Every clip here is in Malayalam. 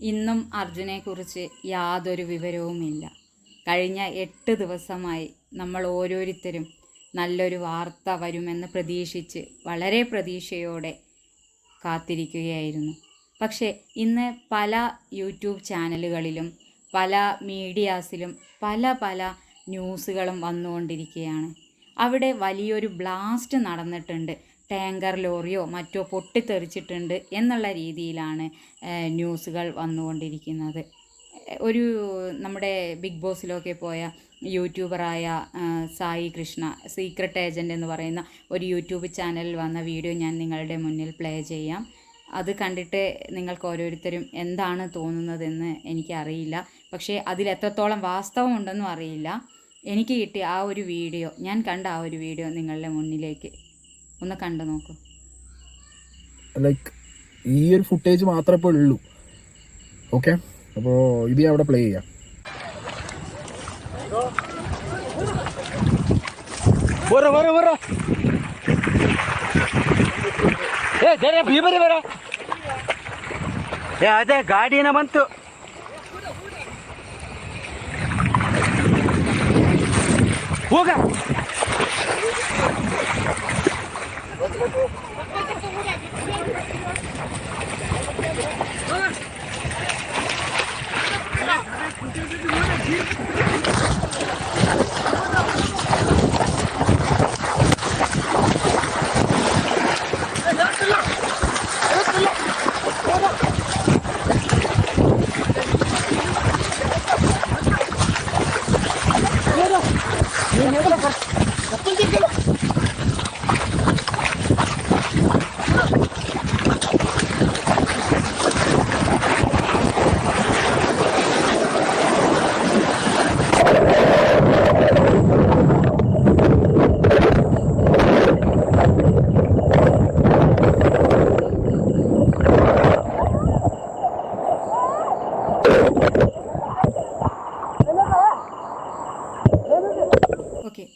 ഇന്നും അർജുനെക്കുറിച്ച് യാതൊരു വിവരവുമില്ല. കഴിഞ്ഞ എട്ട് ദിവസമായി നമ്മൾ ഓരോരുത്തരും നല്ലൊരു വാർത്ത വരുമെന്ന് പ്രതീക്ഷിച്ച് വളരെ പ്രതീക്ഷയോടെ കാത്തിരിക്കുകയായിരുന്നു. പക്ഷേ ഇന്ന് പല യൂട്യൂബ് ചാനലുകളിലും പല മീഡിയാസിലും പല പല ന്യൂസുകളും വന്നുകൊണ്ടിരിക്കുകയാണ്. അവിടെ വലിയൊരു ബ്ലാസ്റ്റ് നടന്നിട്ടുണ്ട്. ടാങ്കർ ലോറിയോ മറ്റോ പൊട്ടിത്തെറിച്ചിട്ടുണ്ട് എന്നുള്ള രീതിയിലാണ് ന്യൂസുകൾ വന്നുകൊണ്ടിരിക്കുന്നത്. ഒരു നമ്മുടെ ബിഗ് ബോസിലൊക്കെ പോയ യൂട്യൂബറായ സായി കൃഷ്ണ സീക്രട്ട് ഏജന്റ് എന്ന് പറയുന്ന ഒരു യൂട്യൂബ് ചാനലിൽ വന്ന വീഡിയോ ഞാൻ നിങ്ങളുടെ മുന്നിൽ പ്ലേ ചെയ്യാം. അത് കണ്ടിട്ട് നിങ്ങൾക്ക് ഓരോരുത്തരും എന്താണ് തോന്നുന്നതെന്ന് എനിക്കറിയില്ല. പക്ഷേ അതിൽ എത്രത്തോളം വാസ്തവമുണ്ടെന്നും അറിയില്ല. എനിക്ക് കിട്ടിയ ആ ഒരു വീഡിയോ ഞാൻ കണ്ട ആ ഒരു വീഡിയോ നിങ്ങളുടെ മുന്നിലേക്ക് ഒന്ന് കണ്ടു നോക്കൂ ലൈക്ക് ഈ ഒരു ഫുട്ടേജ് മാത്രമേ ഇപ്പോൾ ഉള്ളൂ ഓക്കെ അപ്പോൾ ഇത് ഞാൻ അവിടെ പ്ലേ ചെയ്യാം ಬರೋ ಬರೋ ಬರೋ ಏ ಬೇರೆ ಬಿ ಬರೀ ಬೇರೆ ಏ ಅದೇ ಗಾಡಿನ ಬಂತು ಹೋಗ ഓക്കെ.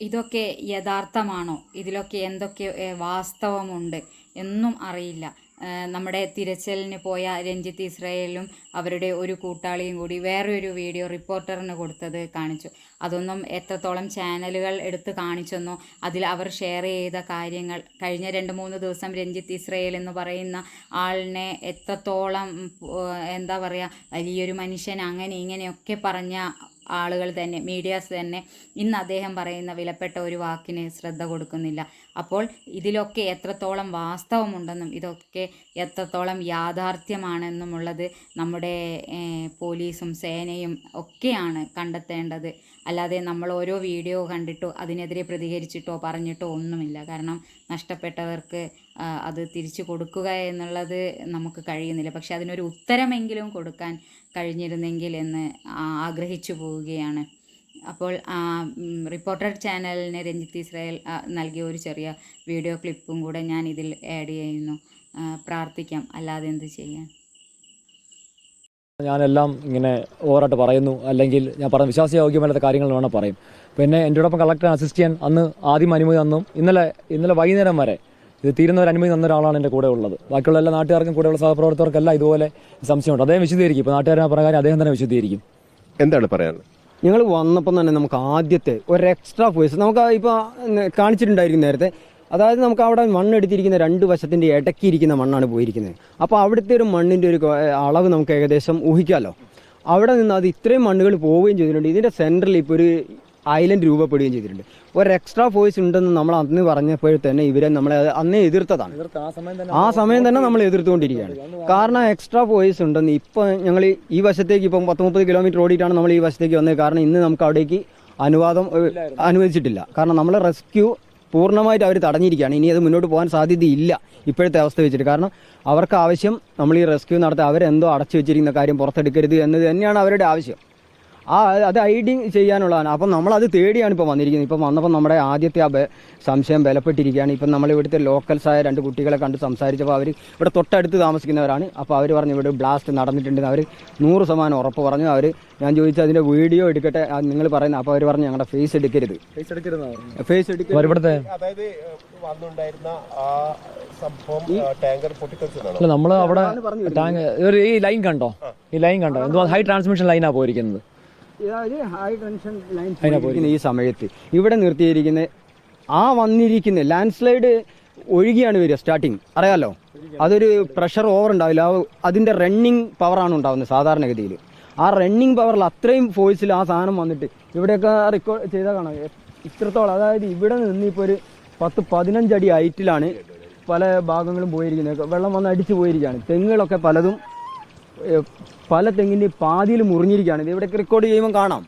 ഇതൊക്കെ യഥാർത്ഥമാണോ? ഇതിലൊക്കെ എന്തൊക്കെ വാസ്തവമുണ്ട് എന്നും അറിയില്ല. നമ്മുടെ തിരച്ചിലിന് പോയ രഞ്ജിത്ത് ഇസ്രയേലും അവരുടെ ഒരു കൂട്ടാളിയും കൂടി വേറൊരു വീഡിയോ റിപ്പോർട്ടറിന് കൊടുത്തത് കാണിച്ചു. അതൊന്നും എത്രത്തോളം ചാനലുകൾ എടുത്ത് കാണിച്ചെന്നോ അതിൽ അവർ ഷെയർ ചെയ്ത കാര്യങ്ങൾ കഴിഞ്ഞ രണ്ട് മൂന്ന് ദിവസം രഞ്ജിത്ത് ഇസ്രയേൽ എന്ന് പറയുന്ന ആളിനെ എത്രത്തോളം എന്താ പറയുക വലിയൊരു മനുഷ്യൻ അങ്ങനെ ഇങ്ങനെയൊക്കെ പറഞ്ഞ ആളുകൾ തന്നെ മീഡിയാസ് തന്നെ ഇന്ന് അദ്ദേഹം പറയുന്ന വിലപ്പെട്ട ഒരു വാക്കിന് ശ്രദ്ധ കൊടുക്കുന്നില്ല. അപ്പോൾ ഇതിലൊക്കെ എത്രത്തോളം വാസ്തവമുണ്ടെന്നും ഇതൊക്കെ എത്രത്തോളം യാഥാർത്ഥ്യമാണെന്നുമുള്ളത് നമ്മുടെ പോലീസും സേനയും ഒക്കെയാണ് കണ്ടെത്തേണ്ടത്. അല്ലാതെ നമ്മൾ ഓരോ വീഡിയോ കണ്ടിട്ടോ അതിനെതിരെ പ്രതികരിച്ചിട്ടോ പറഞ്ഞിട്ടോ ഒന്നുമില്ല. കാരണം നഷ്ടപ്പെട്ടവർക്ക് അത് തിരിച്ചു കൊടുക്കുക എന്നുള്ളത് നമുക്ക് കഴിയുന്നില്ല. പക്ഷെ അതിനൊരു ഉത്തരമെങ്കിലും കൊടുക്കാൻ കഴിഞ്ഞിരുന്നെങ്കിൽ എന്ന് ആഗ്രഹിച്ചു പോവുകയാണ്. അപ്പോൾ റിപ്പോർട്ടർ ചാനലിന് രഞ്ജിത്ത് ഇസ്രായേൽ നൽകിയ ഒരു ചെറിയ വീഡിയോ ക്ലിപ്പും കൂടെ ഞാൻ ഇതിൽ ആഡ് ചെയ്യുന്നു. പ്രാർത്ഥിക്കാം. അല്ലാതെ എന്ത് ചെയ്യാൻ? ഞാനെല്ലാം ഇങ്ങനെ ഓവറായിട്ട് പറയുന്നു. അല്ലെങ്കിൽ ഞാൻ പറഞ്ഞ വിശ്വാസയോഗ്യമല്ലാത്ത കാര്യങ്ങൾ വേണം പറയും. പിന്നെ എന്റെ ഒപ്പം കളക്ടർ അസിസ്റ്റ് ചെയ്യാൻ അന്ന് ആദ്യം അനുമതി തന്നു. ഇന്നലെ ഇന്നലെ വൈകുന്നേരം വരെ ഇത് തീരുന്ന ഒരു അനുമതി തന്ന ഒരാളാണ് എന്റെ കൂടെ ഉള്ളത്. ബാക്കിയുള്ള എല്ലാ നാട്ടുകാർക്കും കൂടെയുള്ള സഹപ്രവർത്തകർക്കെല്ലാം ഇതുപോലെ സംശയമുണ്ട്. അദ്ദേഹം വിശദീകരിക്കും. ഇപ്പോൾ നാട്ടുകാരെ പ്രകാരം അദ്ദേഹം തന്നെ വിശദീകരിക്കും. എന്താണ് പറയാനുള്ളത്? ഞങ്ങൾ വന്നപ്പം തന്നെ നമുക്ക് ആദ്യത്തെ ഒരു എക്സ്ട്രാ ഫോഴ്സ് നമുക്ക് ഇപ്പോൾ കാണിച്ചിട്ടുണ്ടായിരിക്കും നേരത്തെ. അതായത് നമുക്ക് അവിടെ മണ്ണെടുത്തിരിക്കുന്ന രണ്ട് വശത്തിന്റെ ഇടക്കിയിരിക്കുന്ന മണ്ണാണ് പോയിരിക്കുന്നത്. അപ്പോൾ അവിടുത്തെ ഒരു മണ്ണിന്റെ ഒരു അളവ് നമുക്ക് ഏകദേശം ഊഹിക്കാമല്ലോ അവിടെ നിന്ന് അത് ഇത്രയും മണ്ണുകൾ പോവുകയും ചെയ്തിട്ടുണ്ട്. ഇതിന്റെ സെന്ററിൽ ഇപ്പോൾ ഒരു ഐലൻഡ് രൂപപ്പെടുകയും ചെയ്തിട്ടുണ്ട്. ഒരു എക്സ്ട്രാ ഫോഴ്സ് ഉണ്ടെന്ന് നമ്മൾ അന്ന് പറഞ്ഞപ്പോൾ തന്നെ ഇവരെ നമ്മൾ അന്നേ എതിർത്തതാണ്. ആ സമയം ആ സമയം തന്നെ നമ്മൾ എതിർത്തുകൊണ്ടിരിക്കുകയാണ്. കാരണം എക്സ്ട്രാ ഫോഴ്സ് ഉണ്ടെന്ന് ഇപ്പം ഞങ്ങൾ ഈ വശത്തേക്ക് ഇപ്പം പത്ത് മുപ്പത് കിലോമീറ്റർ ഓടിയിട്ടാണ് നമ്മൾ ഈ വശത്തേക്ക് വന്നത്. കാരണം ഇന്ന് നമുക്ക് അവിടേക്ക് അനുവാദം അനുവദിച്ചിട്ടില്ല. കാരണം നമ്മൾ റെസ്ക്യൂ പൂർണമായിട്ട് അവർ തടഞ്ഞിരിക്കുകയാണ്. ഇനി അത് മുന്നോട്ട് പോകാൻ സാധ്യതയില്ല ഇപ്പോഴത്തെ അവസ്ഥ വെച്ചിട്ട്. കാരണം അവർക്ക് ആവശ്യം നമ്മൾ ഈ റെസ്ക്യൂ നടത്താൻ അവരെന്തോ അടച്ചു വെച്ചിരിക്കുന്ന കാര്യം പുറത്തെടുക്കരുത് എന്നത് തന്നെയാണ് അവരുടെ ആവശ്യം. ആ അത് ഐഡിങ് ചെയ്യാനുള്ളതാണ്. അപ്പം നമ്മളത് തേടിയാണ് ഇപ്പോൾ വന്നിരിക്കുന്നത്. ഇപ്പം വന്നപ്പോൾ നമ്മുടെ ആദ്യത്തെ ആ സംശയം ബലപ്പെട്ടിരിക്കുകയാണ്. ഇപ്പം നമ്മൾ ഇവിടുത്തെ ലോക്കൽസായ രണ്ട് കുട്ടികളെ കണ്ട് സംസാരിച്ചപ്പോൾ അവർ ഇവിടെ തൊട്ടടുത്ത് താമസിക്കുന്നവരാണ്. അപ്പോൾ അവർ പറഞ്ഞു ഇവിടെ ബ്ലാസ്റ്റ് നടന്നിട്ടുണ്ടെന്ന്. അവർ നൂറ് ശതമാനം ഉറപ്പ് പറഞ്ഞു. അവർ ഞാൻ ചോദിച്ചു അതിന്റെ വീഡിയോ എടുക്കട്ടെ? നിങ്ങൾ പറയുന്നത് അപ്പോൾ അവർ പറഞ്ഞു ഞങ്ങളുടെ ഫേസ് എടുക്കരുത്. ഫേസ് എടുക്കരുത്. അവരിവിടുത്തെ അതായത് വന്നുണ്ടായിരുന്ന ആ സംഭവം ടാങ്കർ പൊട്ടിത്തെറിച്ചതാണ്? നമ്മൾ അവിടെ ടാങ്ക് ഈ ലൈൻ കണ്ടോ? ഈ ലൈൻ കണ്ടോ? എന്തോ ഹൈ ട്രാൻസ്മിഷൻ ലൈനാണ് പോയിരിക്കുന്നത്? ലൈൻ ഈ സമയത്ത്. ഇവിടെ നിർത്തിയിരിക്കുന്ന ആ വന്നിരിക്കുന്ന ലാൻഡ് സ്ലൈഡ് ഒഴുകിയാണ് വരിക സ്റ്റാർട്ടിങ് അറിയാലോ? അതൊരു പ്രഷർ ഓവർ ഉണ്ടാവില്ല. അതിന്റെ അതിന്റെ റണ്ണിങ് പവറാണ് ഉണ്ടാവുന്നത് സാധാരണഗതിയിൽ. ആ റണ്ണിങ് പവറിൽ അത്രയും ഫോഴ്സിൽ ആ സാധനം വന്നിട്ട് ഇവിടെയൊക്കെ റെക്കോർഡ് ചെയ്താൽ കാണാം. ഇത്രത്തോളം. അതായത് ഇവിടെ നിന്ന് ഇപ്പോൾ ഒരു പത്ത് പതിനഞ്ചടി ഹൈറ്റിലാണ് പല ഭാഗങ്ങളും പോയിരിക്കുന്നത്. വെള്ളം വന്ന് അടിച്ചു പോയിരിക്കുകയാണ്. തെങ്ങുകളൊക്കെ പലതും പല തെങ്ങിന്റെ പാതിയിൽ മുറിഞ്ഞിരിക്കുകയാണ്. ഇത് ഇവിടെ റെക്കോർഡ് ചെയ്യുമ്പോൾ കാണാം.